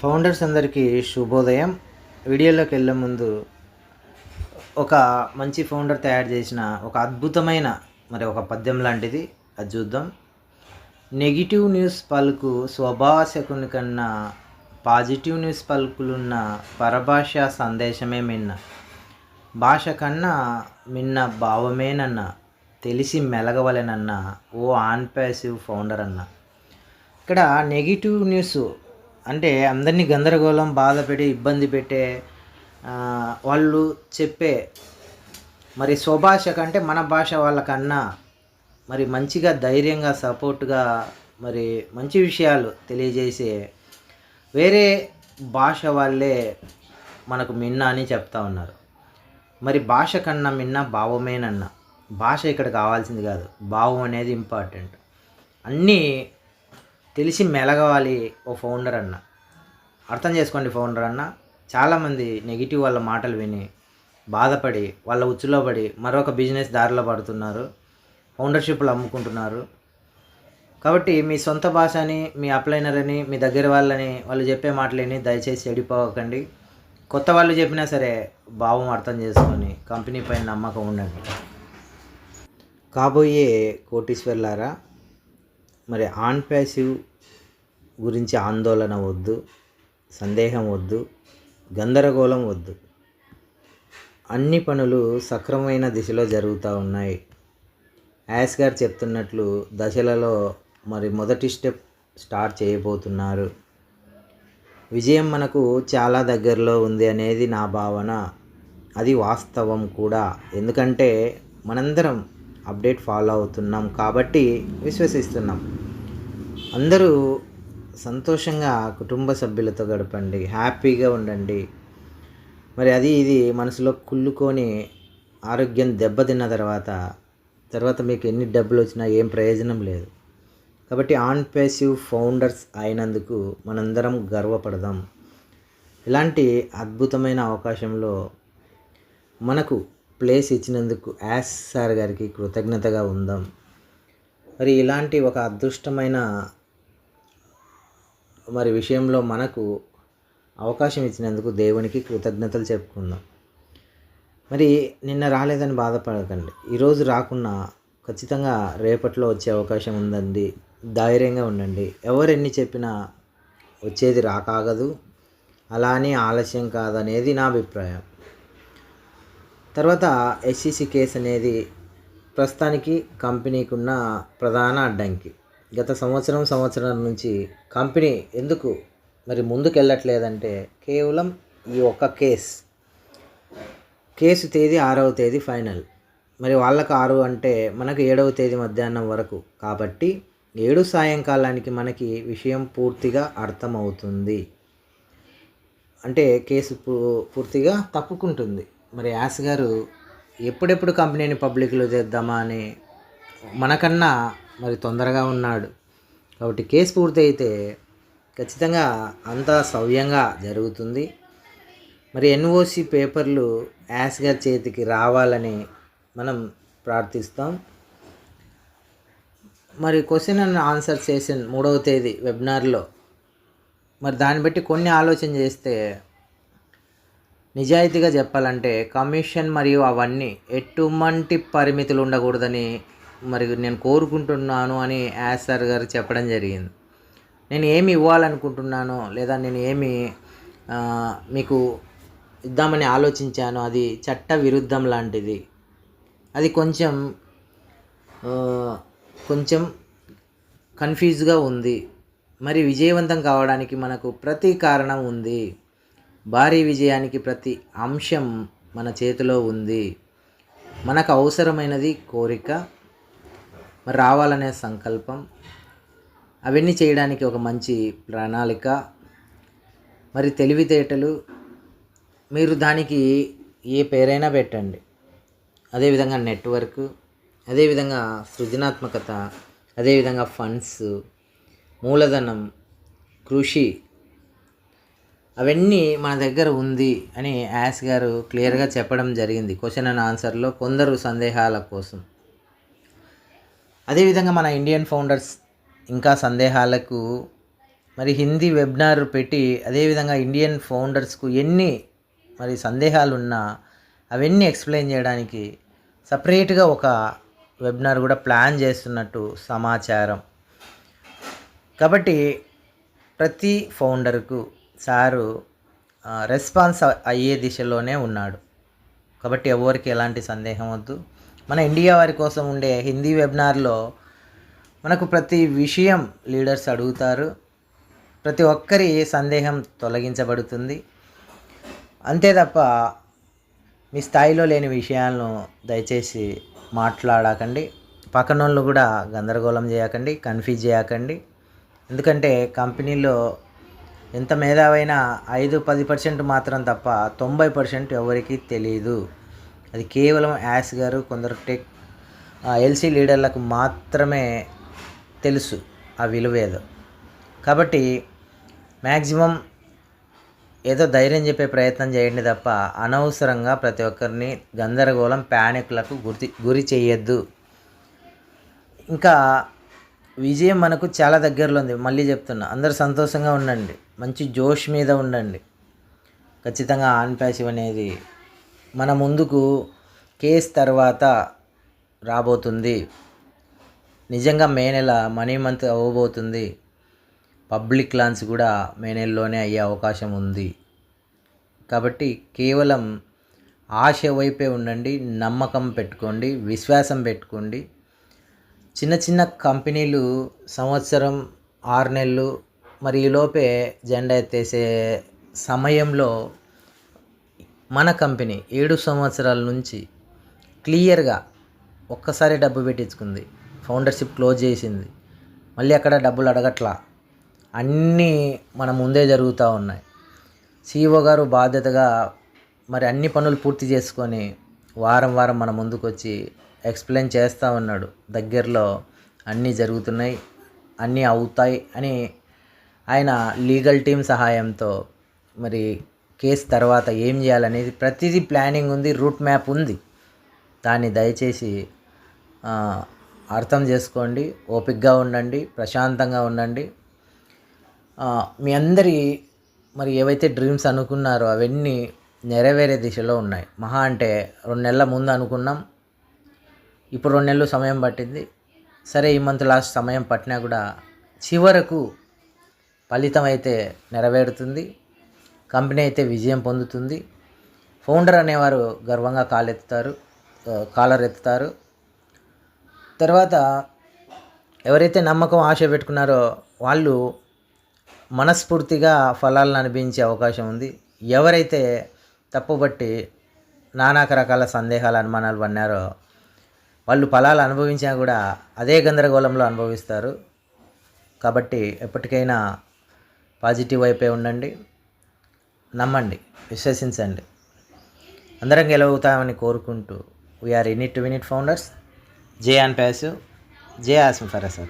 Founders అందరికీ శుభోదయం. వీడియోలోకి వెళ్ళే ముందు ఒక మంచి ఫౌండర్ తయారు చేసిన ఒక అద్భుతమైన మరి ఒక పద్యం లాంటిది. అది చూద్దాం. నెగిటివ్ న్యూస్ పలుకు స్వభాషకుని కన్నా పాజిటివ్ న్యూస్ పలుకులున్న పరభాష సందేశమే మిన్న. భాష కన్నా మిన్న భావమేనన్న తెలిసి మెలగవలెనన్న ఓ ఆన్ ప్యాసివ్ ఫౌండర్ అన్న. ఇక్కడ నెగిటివ్ న్యూస్ అంటే అందరినీ గందరగోళం బాధపెట్టి ఇబ్బంది పెట్టే వాళ్ళు చెప్పే మరి స్వభాష కంటే మన భాష వాళ్ళకన్నా మరి మంచిగా ధైర్యంగా సపోర్ట్గా మరి మంచి విషయాలు తెలియజేసే వేరే భాష వాళ్ళే మనకు మిన్న అని చెప్తా ఉన్నారు. మరి భాష కన్నా మిన్న భావమేనన్న భాష ఇక్కడ కావాల్సింది కాదు. భావం అనేది ఇంపార్టెంట్. అన్నీ తెలిసి మెలగవాలి ఓ ఫౌండర్ అన్న. అర్థం చేసుకోండి ఫౌండర్ అన్న. చాలామంది నెగిటివ్ వాళ్ళ మాటలు విని బాధపడి వాళ్ళ ఉచ్చులో పడి మరొక బిజినెస్ దారిలో పడుతున్నారు. ఫౌండర్షిప్లు అమ్ముకుంటున్నారు. కాబట్టి మీ సొంత భాష అని మీ అప్లైనర్ అని మీ దగ్గర వాళ్ళని వాళ్ళు చెప్పే మాటలేని దయచేసి చెడిపోకండి. కొత్త వాళ్ళు చెప్పినా సరే భావం అర్థం చేసుకొని కంపెనీ పైన నమ్మకం ఉండండి. కాబోయే కోటీశ్వర్లారా మరి ఆన్ ప్యాసివ్ గురించి ఆందోళన వద్దు సందేహం వద్దు గందరగోళం వద్దు. అన్ని పనులు సక్రమమైన దిశలో జరుగుతూ ఉన్నాయి. యాస్ గారు చెప్తున్నట్లు దశలలో మరి మొదటి స్టెప్ స్టార్ట్ చేయబోతున్నారు. విజయం మనకు చాలా దగ్గరలో ఉంది అనేది నా భావన. అది వాస్తవం కూడా. ఎందుకంటే మనందరం అప్డేట్ ఫాలో అవుతున్నాం కాబట్టి విశ్వసిస్తున్నాం. అందరూ సంతోషంగా కుటుంబ సభ్యులతో గడపండి హ్యాపీగా ఉండండి. మరి అది ఇది మనసులో కుళ్ళుకొని ఆరోగ్యం దెబ్బతిన్న తర్వాత తర్వాత మీకు ఎన్ని డబ్బులు వచ్చినా ఏం ప్రయోజనం లేదు. కాబట్టి ఆన్ పేసివ్ ఫౌండర్స్ అయినందుకు మనందరం గర్వపడదాం. ఇలాంటి అద్భుతమైన అవకాశంలో మనకు ప్లేస్ ఇచ్చినందుకు యాస్ సార్ గారికి కృతజ్ఞతగా ఉందాం. మరి ఇలాంటి ఒక అదృష్టమైన మరి విషయంలో మనకు అవకాశం ఇచ్చినందుకు దేవునికి కృతజ్ఞతలు చెప్పుకుందాం. మరి నిన్న రాలేదని బాధపడకండి. ఈరోజు రాకున్నా ఖచ్చితంగా రేపట్లో వచ్చే అవకాశం ఉందండి. ధైర్యంగా ఉండండి. ఎవరు ఎన్ని చెప్పినా వచ్చేది రాకాగదు. అలా అని ఆలస్యం కాదనేది నా అభిప్రాయం. తర్వాత ఎస్సిసి కేసు అనేది ప్రస్తుతానికి కంపెనీకి ఉన్న ప్రధాన అడ్డంకి. గత సంవత్సరం సంవత్సరం నుంచి కంపెనీ ఎందుకు మరి ముందుకెళ్ళట్లేదంటే కేవలం ఈ ఒక్క కేస్. కేసు తేదీ ఆరవ తేదీ ఫైనల్. మరి వాళ్ళకు ఆరు అంటే మనకు ఏడవ తేదీ మధ్యాహ్నం వరకు. కాబట్టి ఏడు సాయంకాలానికి మనకి విషయం పూర్తిగా అర్థమవుతుంది. అంటే కేసు పూ- పూర్తిగా తప్పుకుంటుంది. మరి యాస్ గారు ఎప్పుడెప్పుడు కంపెనీని పబ్లిక్లో చేద్దామా అని మనకన్నా మరి తొందరగా ఉన్నాడు. కాబట్టి కేసు పూర్తయితే ఖచ్చితంగా అంతా సవ్యంగా జరుగుతుంది. మరి ఎన్ఓసి పేపర్లు యాస్ గారి చేతికి రావాలని మనం ప్రార్థిస్తాం. మరి క్వశ్చన్ అండ్ ఆన్సర్ సెషన్ మూడవ తేదీ వెబినార్లో. మరి దాన్ని బట్టి కొన్ని ఆలోచన చేస్తే నిజాయితీగా చెప్పాలంటే కమిషన్ మరియు అవన్నీ ఎటువంటి పరిమితులు ఉండకూడదని మరి నేను కోరుకుంటున్నాను అని యాసర్ సార్ గారు చెప్పడం జరిగింది. నేను ఏమి ఇవ్వాలనుకుంటున్నానో లేదా నేను ఏమి మీకు ఇద్దామని ఆలోచించాను అది చట్ట విరుద్ధం లాంటిది. అది కొంచెం కొంచెం కన్ఫ్యూజ్గా ఉంది. మరి విజయవంతం కావడానికి మనకు ప్రతి కారణం ఉంది. భారీ విజయానికి ప్రతి అంశం మన చేతిలో ఉంది. మనకు అవసరమైనది కోరిక మరి రావాలనే సంకల్పం అవన్నీ చేయడానికి ఒక మంచి ప్రణాళిక మరి తెలివితేటలు మీరు దానికి ఏ పేరైనా పెట్టండి. అదేవిధంగా నెట్వర్క్ అదేవిధంగా సృజనాత్మకత అదేవిధంగా ఫండ్స్ మూలధనం కృషి అవన్నీ మన దగ్గర ఉంది అని యాస్ గారు క్లియర్గా చెప్పడం జరిగింది క్వశ్చన్ అండ్ ఆన్సర్లో కొందరు సందేహాల కోసం. అదేవిధంగా మన ఇండియన్ ఫౌండర్స్ ఇంకా సందేహాలకు మరి హిందీ వెబినార్ పెట్టి అదేవిధంగా ఇండియన్ ఫౌండర్స్కు ఎన్ని మరి సందేహాలు ఉన్నా అవన్నీ ఎక్స్ప్లెయిన్ చేయడానికి సపరేట్గా ఒక వెబినార్ కూడా ప్లాన్ చేస్తున్నట్టు సమాచారం. కాబట్టి ప్రతి ఫౌండర్కు సారు రెస్పాన్స్ అయ్యే దిశలోనే ఉన్నాడు. కాబట్టి ఎవరికి ఎలాంటి సందేహం వద్దు. మన ఇండియా వారి కోసం ఉండే హిందీ వెబినార్లో మనకు ప్రతి విషయం లీడర్స్ అడుగుతారు. ప్రతి ఒక్కరి సందేహం తొలగించబడుతుంది. అంతే తప్ప మీ స్థాయిలో లేని విషయాలను దయచేసి మాట్లాడకండి. పక్కన వాళ్ళు కూడా గందరగోళం చేయకండి కన్ఫ్యూజ్ చేయకండి. ఎందుకంటే కంపెనీలో ఎంత మేధావైనా ఐదు పది పర్సెంట్ మాత్రం తప్ప తొంభై పర్సెంట్ ఎవరికి తెలియదు అది కేవలం యాస్ గారు కొందరు టెక్ ఎల్సీ లీడర్లకు మాత్రమే తెలుసు ఆ విలువేదో కాబట్టి మ్యాక్సిమం ఏదో ధైర్యం చెప్పే ప్రయత్నం చేయండి తప్ప అనవసరంగా ప్రతి ఒక్కరిని గందరగోళం ప్యానిక్లకు గురి గురి చేయొద్దు. ఇంకా విజయం మనకు చాలా దగ్గరలో ఉంది. మళ్ళీ చెప్తున్నా అందరు సంతోషంగా ఉండండి. మంచి జోష్ మీద ఉండండి. ఖచ్చితంగా ఆన్ ప్యాసివ్ అనేది మన ముందుకు కేస్ తర్వాత రాబోతుంది. నిజంగా మే నెల మనీ మంత్ అవ్వబోతుంది. పబ్లిక్ లాన్స్ కూడా మే నెలలోనే అయ్యే అవకాశం ఉంది. కాబట్టి కేవలం ఆశ వైపే ఉండండి నమ్మకం పెట్టుకోండి విశ్వాసం పెట్టుకోండి. చిన్న చిన్న కంపెనీలు సంవత్సరం ఆరు నెలలు మరి ఈలోపే జెండా ఎత్తేసే సమయంలో మన కంపెనీ ఏడు సంవత్సరాల నుంచి క్లియర్గా ఒక్కసారి డబ్బు పెట్టించుకుంది. ఫౌండర్షిప్ క్లోజ్ చేసింది. మళ్ళీ అక్కడ డబ్బులు అడగట్లా. అన్నీ మన ముందే జరుగుతూ ఉన్నాయి. సిఇఓ గారు బాధ్యతగా మరి అన్ని పనులు పూర్తి చేసుకొని వారం వారం మన ముందుకు వచ్చి ఎక్స్ప్లెయిన్ చేస్తూ ఉన్నాడు. దగ్గరలో అన్నీ జరుగుతున్నాయి అన్నీ అవుతాయి అని ఆయన లీగల్ టీం సహాయంతో మరి కేసు తర్వాత ఏం చేయాలనేది ప్రతిదీ ప్లానింగ్ ఉంది రూట్ మ్యాప్ ఉంది. దాన్ని దయచేసి అర్థం చేసుకోండి ఓపిక్గా ఉండండి ప్రశాంతంగా ఉండండి. మీ అందరి మరి ఏవైతే డ్రీమ్స్ అనుకున్నారో అవన్నీ నెరవేరే దిశలో ఉన్నాయి. మహా అంటే రెండు నెలల ముందు అనుకున్నాం. ఇప్పుడు రెండు నెలలు సమయం పట్టింది. సరే ఈ మంత్ లాస్ట్ సమయం పట్టినా కూడా చివరకు ఫలితం అయితే నెరవేరుతుంది. కంపెనీ అయితే విజయం పొందుతుంది. ఫౌండర్ అనేవారు గర్వంగా కాలెత్తుతారు కాలర్ ఎత్తుతారు తర్వాత ఎవరైతే నమ్మకం ఆశ పెట్టుకున్నారో వాళ్ళు మనస్ఫూర్తిగా ఫలాలను అనిపించే అవకాశం ఉంది. ఎవరైతే తప్పుబట్టి నానాక రకాల సందేహాలు అనుమానాలు పన్నారో వాళ్ళు ఫలాలు అనుభవించినా కూడా అదే గందరగోళంలో అనుభవిస్తారు. కాబట్టి ఎప్పటికైనా పాజిటివ్ వైపే ఉండండి. నమ్మండి. విశ్వసించండి. అందరం గెలవుతామని కోరుకుంటూ we're in it win it founders J and passive. J ఆస్మి for sir